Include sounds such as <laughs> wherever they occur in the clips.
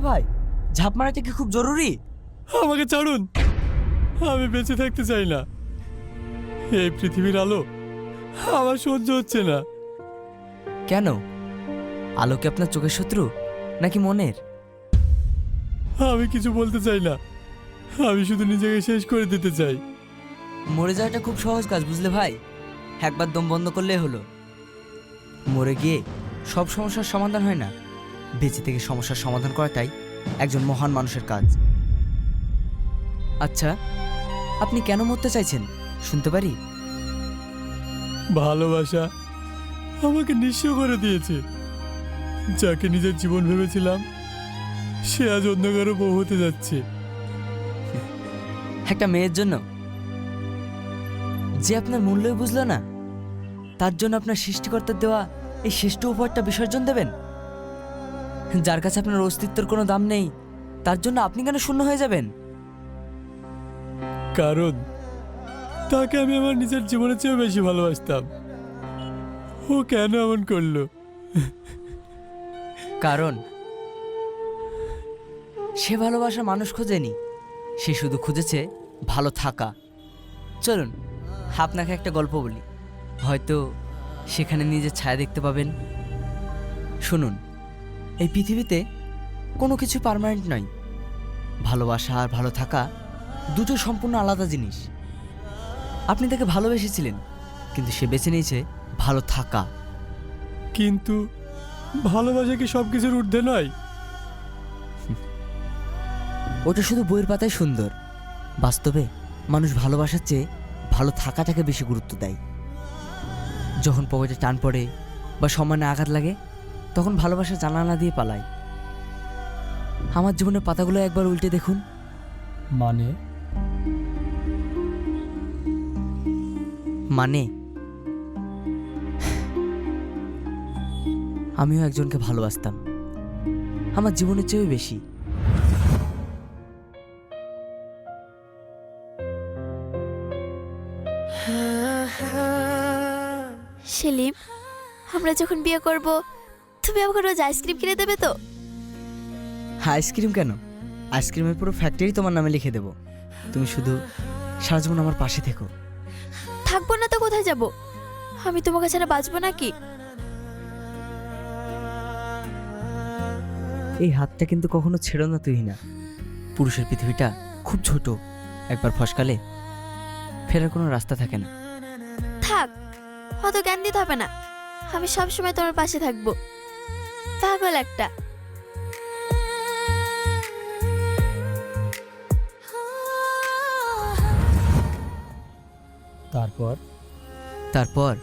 ভাই? ঝাঁপ মারাটা কি খুব জরুরি? আমাকে ছাড়ুন। আমি বেঁচে থাকতে চাই না। এই পৃথিবীর আলো আমার সহ্য হচ্ছে না। কেন? আলো কি আপনার চোখের শত্রু নাকি মনের? আমি কিছু বলতে চাই না। আমি শুধু নিজেকে শেষ করে দিতে চাই। মরে যাওয়াটা খুব সহজ কাজ বুঝলে ভাই? একবার দম বন্ধ করলেই হলো। মরে গিয়ে সব সমস্যার সমাধান হয় না। বেঁচে থেকে সমস্যার সমাধান করাটাই একজন মহান মানুষের কাজ। আচ্ছা আপনি কেন মরতে চাইছেন? শুনতে পারি? ভালোবাসা আমাকে নিঃস্ব করে দিয়েছে। যাকে নিজের জীবন ভেবেছিলাম সে আজ অন্য কারও বউ হতে যাচ্ছে। একটা মেয়ের জন্য? যে আপনার মূল্যই বুঝলো না তার জন্য আপনার সৃষ্টিকর্তার দেওয়া এই শ্রেষ্ঠ উপহারটা বিসর্জন দেবেন? যার কাছে আপনার অস্তিত্বের কোনো দাম নেই তার জন্য আপনি কেন শূন্য হয়ে যাবেন? কারণ তাকে আমি আমার নিজের জীবনের চেয়েও বেশি ভালোবাসতাম। ও কেন এমন করল? কারণ সে ভালোবাসা মানুষ খোঁজেনি সে শুধু খুঁজেছে ভালো থাকা। চলুন আপনাকে একটা গল্প বলি। হয়তো সেখানে নিজের ছায়া দেখতে পাবেন। শুনুন। এই পৃথিবীতে কোনো কিছু পার্মানেন্ট নয়। ভালোবাসা আর ভালো থাকা দুটো সম্পূর্ণ আলাদা জিনিস। আপনি তাকে ভালোবেসেছিলেন কিন্তু সে বেছে নিয়েছে ভালো থাকা। কিন্তু ভালোবাসা কি সব কিছুর ঊর্ধ্বে নয়? ওটা শুধু বইয়ের পাতায় সুন্দর। বাস্তবে মানুষ ভালোবাসার চেয়ে ভালো থাকাটাকে বেশি গুরুত্ব দেয়। যখন পকেটে টান পড়ে বা সম্মানে আঘাত লাগে তখন ভালোবাসা জানালা দিয়ে পালায় আমার জীবনের পাতাগুলো একবার উল্টে দেখুন। মানে? মানে? আমিও একজনকে ভালোবাসতাম। আমার জীবনের চেয়েও বেশি। সেলিম আমরা যখন বিয়ে করব তুমি আমাকে রোজ আইসক্রিম কিনে দেবে তো? আইসক্রিম কেন? আইসক্রিমের পুরো ফ্যাক্টরি তোমার নামে লিখে দেবো। তুমি শুধু সারা জীবন আমার পাশে থেকো। থাকব না তো কোথায় যাব? আমি তোমাকে ছাড়া বাঁচবো নাকি এই হাতটা কিন্তু কখনো ছেড়ো না তুই না পুরুষের পৃথিবীটা খুব ছোট। একবার ফসকালে ফেরার কোনো রাস্তা থাকে না। থাক অত জ্ঞান দিতে হবে না। আমি সবসময় তোমার পাশে থাকব। পাগল একটা। তারপর? তারপর?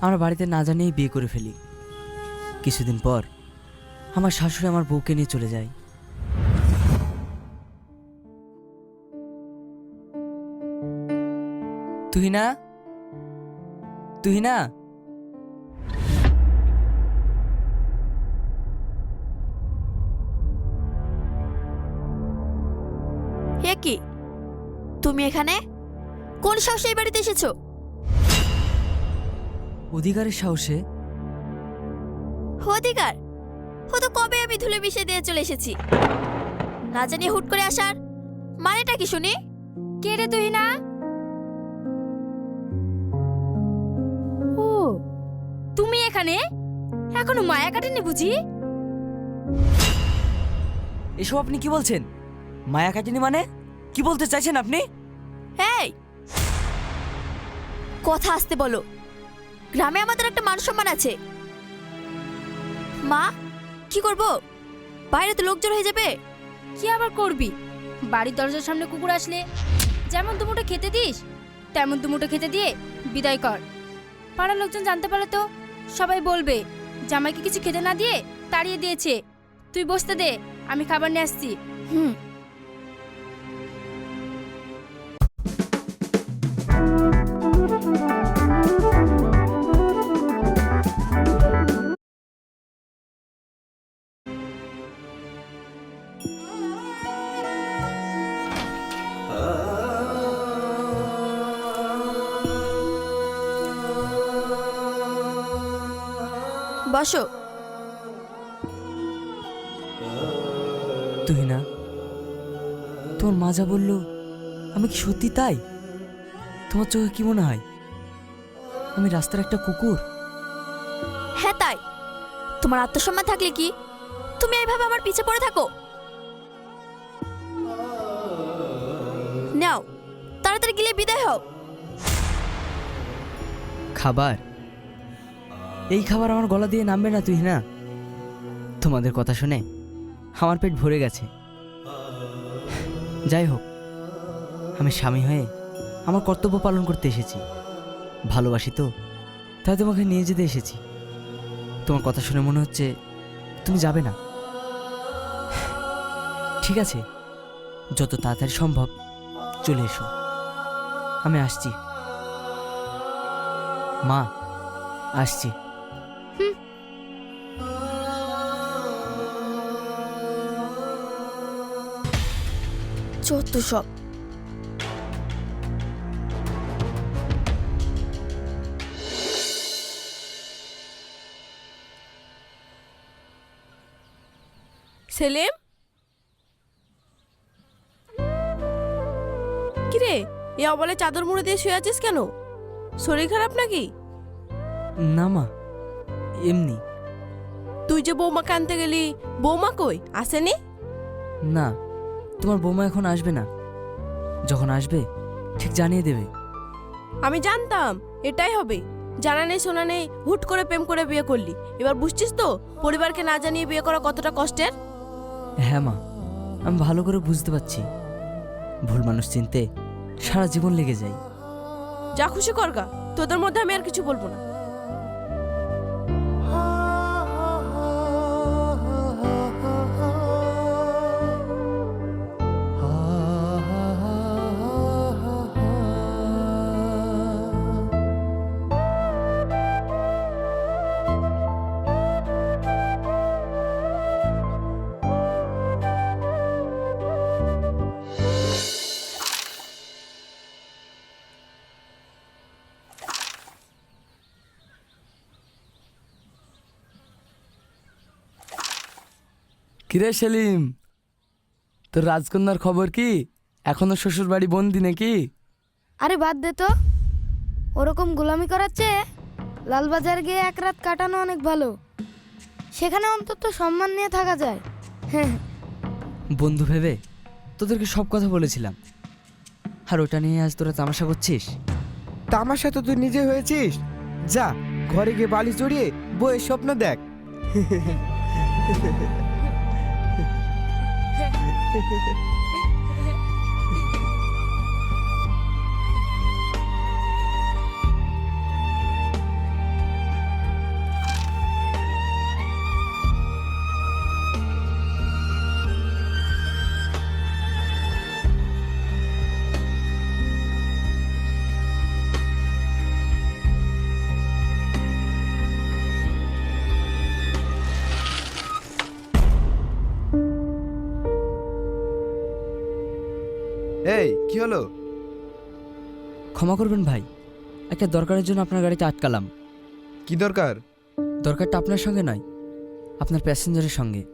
আমরা বাড়িতে না জানিয়েই বিয়ে করে ফেলি। কিছুদিন পর আমার শাশুড়ি আমার বউকে নিয়ে চলে যায়। তুই না তুমি এখানে? কোন সাহসে এই বাড়িতে এসেছ? অধিকারের সাহসে? অধিকার? ও তো কবে আমি ধুলে মিশে দিয়ে চলে এসেছি? না জানি হুট করে আসার। মানেটা কি শুনি? কে রে তুই না? ও তুমি এখানে? এখনও মায়া কাটেনি বুঝি? এসব আপনি কি বলছেন? মায়া কাটিনি মানে? কি বলতে চাইছেন আপনি? এই কথা আসতে বলো। গ্রামে আমাদের একটা মান সম্মান আছে। মা, কি করব? বাইরে তো লোকজন হয়ে যাবে। কি আবার করবি? বাড়ির দরজার সামনে কুকুর আসলে যেমন দুমুটো খেতে দিস, তেমন দুমুটো খেতে দিয়ে বিদায় কর। পাড়ার লোকজন জানতে পারে তো সবাই বলবে, জামাইকে কিছু খেতে না দিয়ে তাড়িয়ে দিয়েছে। তুই বসতে দে, আমি খাবার নিয়ে আসছি। হুম। বসো। তুই না তোমার মা যা বলল আমি কি সত্যি তাই? তোমার চোখে কি মনে হয়? আমি রাস্তার একটা কুকুর? হ্যাঁ তাই। তোমার আত্মসম্মান থাকলে কি? তুমি এইভাবে আমার পিছে পড়ে থাকো। নাও তাড়াতাড়ি গিলে বিদায় হও। খাবার? এই খাবার আমার গলা দিয়ে নামবে না তুই, না? তোমাদের কথা শুনে আমার পেট ভরে গেছে। যাই হোক, আমি স্বামী হয়ে আমার কর্তব্য পালন করতে এসেছি। ভালোবাসি তো, তাই তোমাকে নিয়ে যেতে এসেছি। তোমার কথা শুনে মনে হচ্ছে তুমি যাবে না। ঠিক আছে, যত তাড়াতাড়ি সম্ভব চলে এসো। আমি আসছি। মা, আসছি। চত্ব সব। সেলিম? কিরে এ অবলে চাদর মুড়ে দিয়ে শুয়ে আছিস কেন? শরীর খারাপ নাকি? না মা এমনি। তুই যে বৌমাকে আনতে গেলি বৌমা কই? আসেনি? না তোমার বৌমা এখন আসবে না। যখন আসবে ঠিক জানিয়ে দেবে। আমি জানতাম এটাই হবে। জানা নেই শোনা নেই হুট করে প্রেম করে বিয়ে করলি। এবার বুঝছিস তো পরিবারকে না জানিয়ে বিয়ে করা কতটা কষ্টের? হ্যাঁ মা আমি ভালো করে বুঝতে পারছি। ভুল মানুষ চিনতে সারা জীবন লেগে যায়। যা খুশি করগা তোদের মধ্যে আমি আর কিছু বলব না। কিরে সেলিম তোর রাজকন্যার খবর কি? এখনও শ্বশুর বাড়ি বন্দি নাকি? আরে বাদ দে তো। ওরকম গোলামি করাচ্ছে লালবাজার গিয়ে এক রাত কাটানো অনেক ভালো। সেখানে অন্তত সম্মান নিয়ে থাকা যায়। হ্যাঁ। বন্ধু ভেবে তোদেরকে সব কথা বলেছিলাম। আর ওটা নিয়ে আজ তোরা তামাশা করছিস? তামাশা তো তুই নিজে হয়েছিস। যা ঘরে গিয়ে বালি চড়িয়ে বইয়ের স্বপ্ন দেখ। <laughs> Hehehehe <laughs> এই কি হলো? ক্ষমা করবেন ভাই একটা দরকারের জন্য আপনার গাড়িতে আটকালাম। কি দরকার? দরকারটা আপনার সঙ্গে নয় আপনার প্যাসেঞ্জারের সঙ্গে।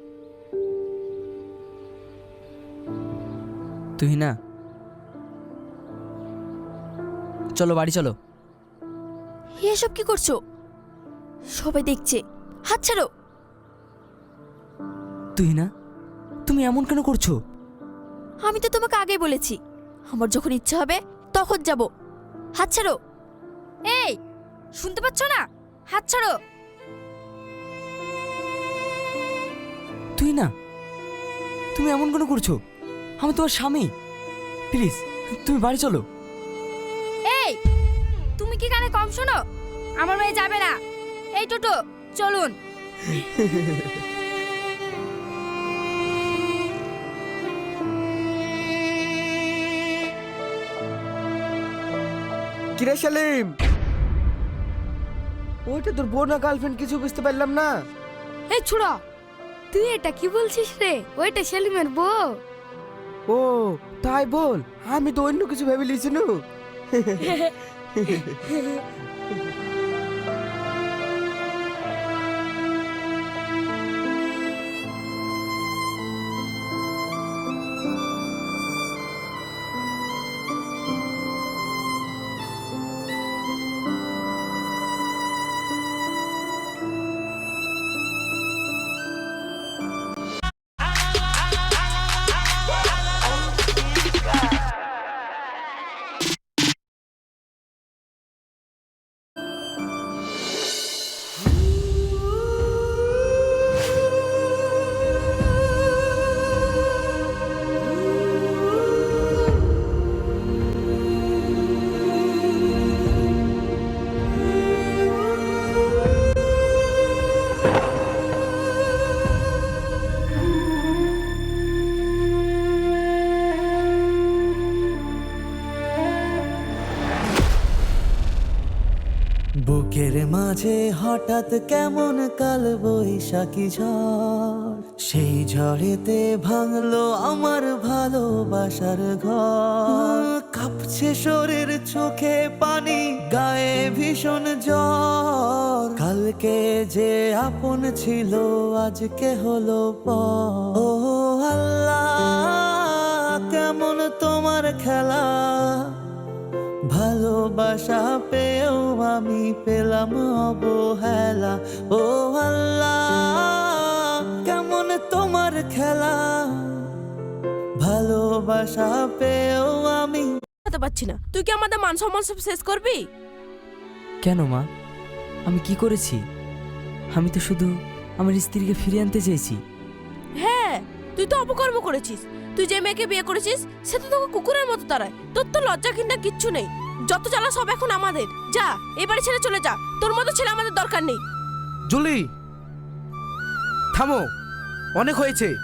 তুই না? চলো বাড়ি চলো। এসব কি করছ? সবাই দেখছে হাত ছাড়ো। তুই না? তুমি এমন কেন করছ? আমি তো তোমাকে আগে বলেছি। আমার যখন ইচ্ছে হবে তখন যাব। হাত ছাড়ো। এই শুনতে পাচ্ছ না? হাত ছাড়ো। তুই না তুমি এমন কোনো করছ? আমি তোমার স্বামী। প্লিজ তুমি বাড়ি চলো। এই তুমি কি কানে কম শোনো? আমার মেয়ে যাবে না। এই টোটো চলুন। কিরে সেলিম? ওইটা তোর বোন গার্লফ্রেন্ড কিছু বুঝতে পারলাম না। এই ছুড়া তুই এটা কি বলছিস রে? ওইটা সেলিমের বউ। ও তাই বল আমি তো অন্য কিছু ভেবে লিয়েছি <laughs> হঠাৎ কেমন কাল বৈশাখী ঝড়? সেই ঝড়েতে ভাঙলো আমার ভালোবাসার ঘর। কাঁপছে শরীর, চোখে পানি, গায়ে ভীষণ জ্বর। কালকে যে আপন ছিল, আজকে হলো পর। ও আল্লাহ, কেমন তোমার খেলা? ভালোবাসা পেয়েও আমি পেলাম অবহেলা। ও আল্লাহ কেমন তোমার খেলা? ভালোবাসা পেয়েও আমি পারছি না। তুই কি আমাদের মান সম্মান সব শেষ করবি? কেন মা? আমি কি করেছি? আমি তো শুধু আমার স্ত্রীকে ফিরিয়ে আনতে চেয়েছি। হ্যাঁ তুই তো অপকর্ম করেছিস। তুই যে মেয়েকে বিয়ে করেছিস সে তো তোকে কুকুরের মতো তারায় তোর তো লজ্জা কিনা কিচ্ছু নেই। যত জ্বালা সব এখন আমাদের। যা এবারে ছেড়ে চলে যা। তোর মতো ছেলে আমাদের দরকার নেই। জুলি! থামো। অনেক হয়েছে।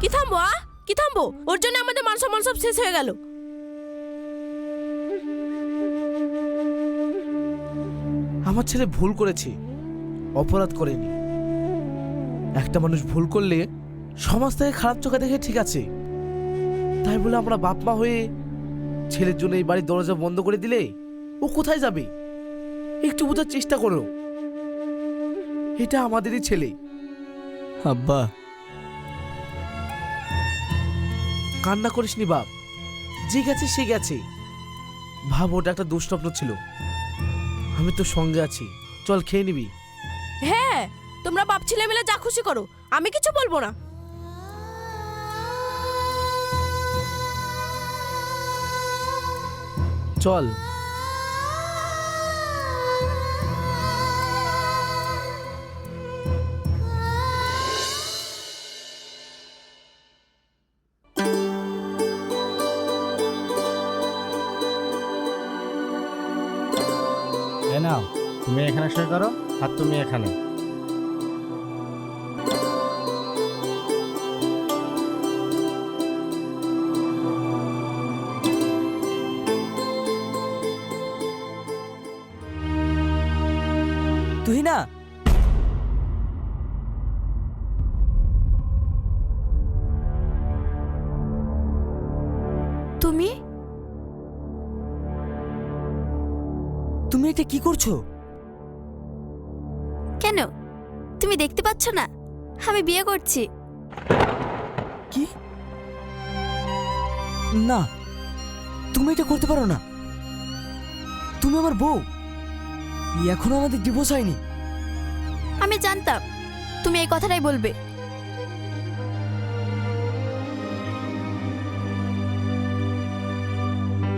কি থামবো আ? কি থামবো? ওর জন্য আমাদের মান সম্মান সব শেষ হয়ে গেল। আমার ছেলে ভুল করেছে। অপরাধ করেনি। একটা মানুষ ভুল করলে সমাজ থেকে খারাপ চোখে দেখে ঠিক আছে। তাই বলে আমরা বাপ মা হয়ে ছেলের জন্য এই বাড়ির দরজা বন্ধ করে দিলে ও কোথায় যাবে? একটু বোঝার চেষ্টা করো। এটা আমাদেরই ছেলে। আব্বা। কান্না করিসনি বাপ। যে গেছে সে গেছে। ভাব ওটা একটা দুঃস্বপ্ন ছিল। আমি তো সঙ্গে আছি। চল খেয়ে নিবি। হ্যাঁ তোমরা বাপ ছেলে মিলে যা খুশি করো। আমি কিছু বলব না। চল। তুমি এখানে সই করো আর তুমি এখানে। তুই না? তুমি? তুমি এটা কি করছ? কেন? তুমি দেখতে পাচ্ছ না? আমি বিয়ে করছি। কি? না। তুমি এটা করতে পারো না। তুমি আমার বউ। এখনও আমাদের ডিভোর্স হয়নি। আমি জানতাম তুমি এই কথাটাই বলবে।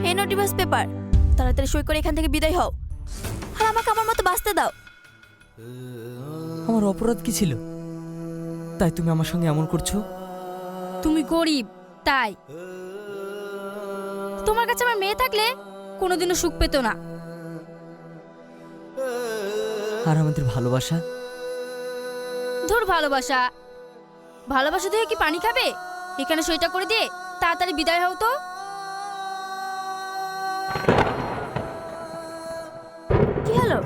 এই নো ডিভোর্স পেপার তাড়াতাড়ি সই করে এখান থেকে বিদায় হও। আর আমাকে আমার মতো বাঁচতে দাও। আমার অপরাধ কি ছিল? তাই তুমি আমার সঙ্গে এমন করছ? তুমি গরিব তাই। তোমার কাছে আমার মেয়ে থাকলে কোনোদিনও সুখ পেত না। আর আমাদের ভালোবাসা? ধর ভালোবাসা। ভালোবাসা দিয়ে কি পানি খাবে? এখানে সইটা করে দিয়ে তাড়াতাড়ি বিদায় হও তো। কি হলো?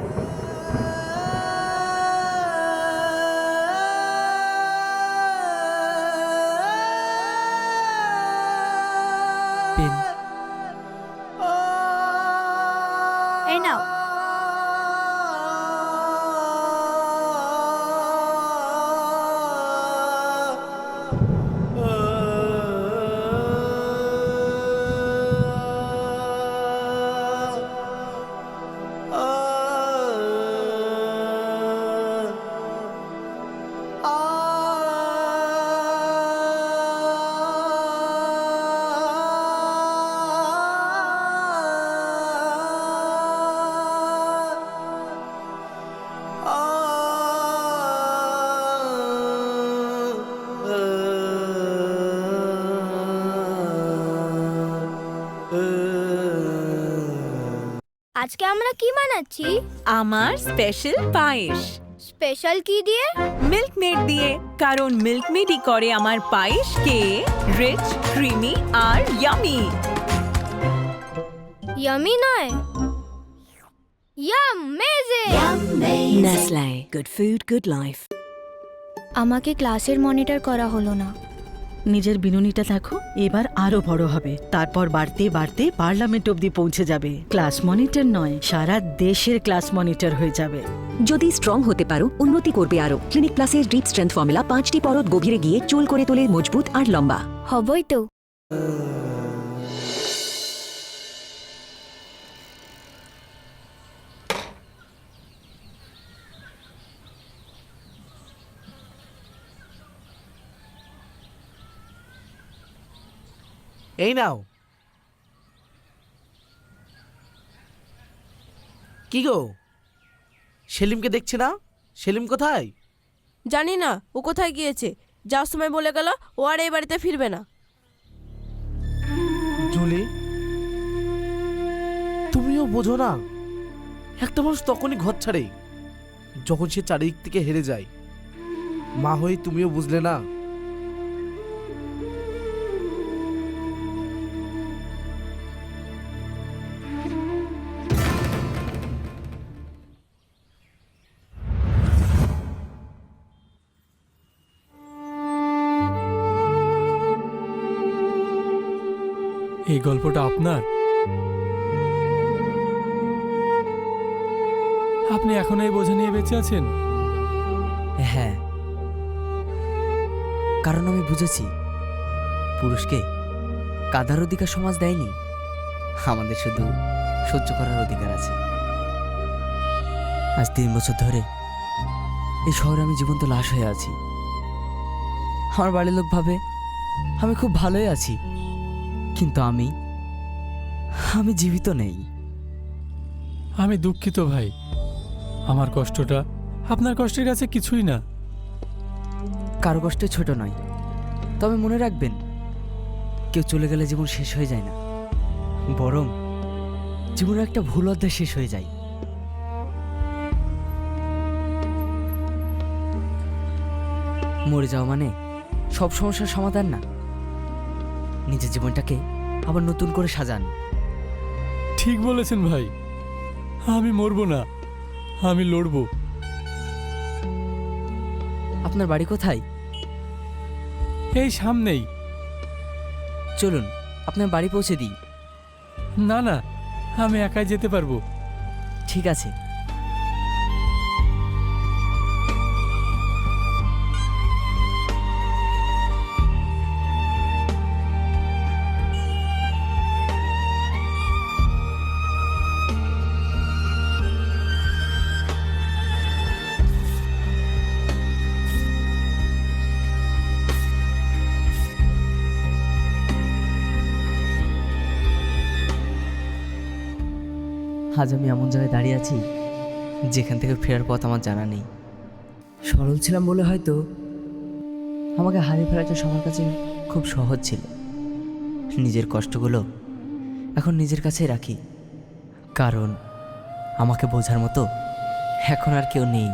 আজকে আমরা কি বানাচ্ছি? আমার স্পেশাল পায়েস। স্পেশাল কি দিয়ে? মিল্ক মেড দিয়ে। কারণ মিল্ক মেডই করে আমার পায়েসকে। রিচ ক্রিমি আর ইয়ামি ইয়ামি নয়। Nestle. Good food, good life. আমাকে ক্লাসের মনিটর করা হলো না। নিজের বিনুনিটা দেখো এবার আরও বড় হবে। তারপর বাড়তে বাড়তে পার্লামেন্ট অব্দি পৌঁছে যাবে। ক্লাস মনিটর নয় সারা দেশের ক্লাস মনিটর হয়ে যাবে। যদি স্ট্রং হতে পারো উন্নতি করবে আরও। ক্লিনিক প্লাসের ডিপ স্ট্রেংথ ফর্মুলা পাঁচটি পরত গভীরে গিয়ে চুল করে তোলে মজবুত আর লম্বা। হবই তো। এই নাও। কি গো? সেলিমকে দেখছে না? সেলিম কোথায়? জানি না ও কোথায় গিয়েছে। যাওয়ার সময় বলে গেল ও আর এই বাড়িতে ফিরবে না। জুলি তুমিও বোঝো না একটা মানুষ তখনই ঘর ছাড়ে যখন সে চারিদিক থেকে হেরে যায়। মা হয়ে তুমিও বুঝলে না। এই গল্পটা আপনার? আপনি এখন এই বোঝা নিয়ে বেঁচে আছেন? হ্যাঁ। কারণ আমি বুঝেছি, পুরুষকে কাদার অধিকার সমাজ দেয়নি। আমাদের শুধু সহ্য করার অধিকার আছে। আজ তিন বছর ধরে এই শহরে আমি জীবন্ত লাশ হয়ে আছি। আমার বাড়ির লোক ভাবে আমি খুব ভালোই আছি। কিন্তু আমি আমি জীবিত নেই। আমি দুঃখিত ভাই। আমার কষ্টটা আপনার কষ্টের কাছে কিছুই না। কারও কষ্টে ছোট নয়। তবে মনে রাখবেন কেউ চলে গেলে জীবন শেষ হয়ে যায় না। বরং জীবনের একটা ভুল অধ্যায় শেষ হয়ে যায়। মরে যাওয়া মানে সব সমস্যার সমাধান না। নিজের জীবনটাকে আবার নতুন করে সাজান। ঠিক বলেছেন ভাই। আমি মরবো না আমি লড়বো। আপনার বাড়ি কোথায়? এই সামনেই। চলুন আপনার বাড়ি পৌঁছে দিই। না না আমি একাই যেতে পারব। ঠিক আছে। আজ আমি এমন জায়গায় দাঁড়িয়ে আছি যেখান থেকে ফেরার পথ আমার জানা নেই। সরল ছিলাম বলে হয়তো আমাকে হারিয়ে ফেরাটা সবার কাছে খুব সহজ ছিল। নিজের কষ্টগুলো এখন নিজের কাছেই রাখি। কারণ আমাকে বোঝার মতো এখন আর কেউ নেই।